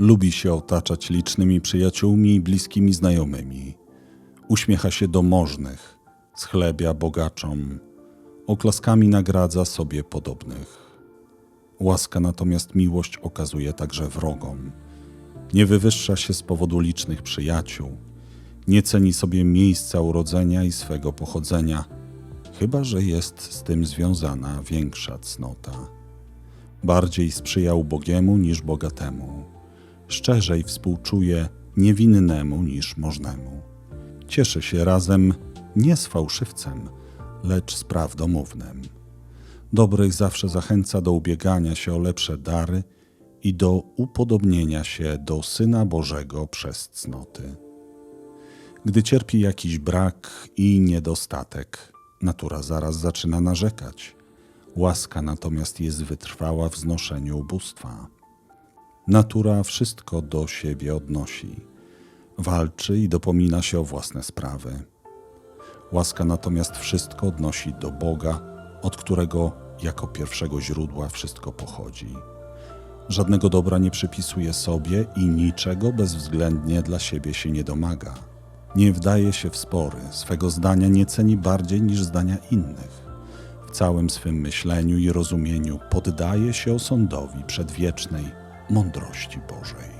lubi się otaczać licznymi przyjaciółmi i bliskimi znajomymi. Uśmiecha się do możnych, schlebia bogaczom, oklaskami nagradza sobie podobnych. Łaska natomiast miłość okazuje także wrogom. Nie wywyższa się z powodu licznych przyjaciół, nie ceni sobie miejsca urodzenia i swego pochodzenia, chyba że jest z tym związana większa cnota bardziej sprzyja ubogiemu niż bogatemu, szczerzej współczuje niewinnemu niż możnemu. Cieszy się razem nie z fałszywcem, lecz z prawdomównym. Dobrych zawsze zachęca do ubiegania się o lepsze dary i do upodobnienia się do Syna Bożego przez cnoty. Gdy cierpi jakiś brak i niedostatek, natura zaraz zaczyna narzekać. Łaska natomiast jest wytrwała w znoszeniu ubóstwa. Natura wszystko do siebie odnosi, walczy i dopomina się o własne sprawy. Łaska natomiast wszystko odnosi do Boga, od którego jako pierwszego źródła wszystko pochodzi. Żadnego dobra nie przypisuje sobie i niczego bezwzględnie dla siebie się nie domaga. Nie wdaje się w spory, swego zdania nie ceni bardziej niż zdania innych w całym swym myśleniu i rozumieniu poddaje się osądowi przedwiecznej mądrości Bożej.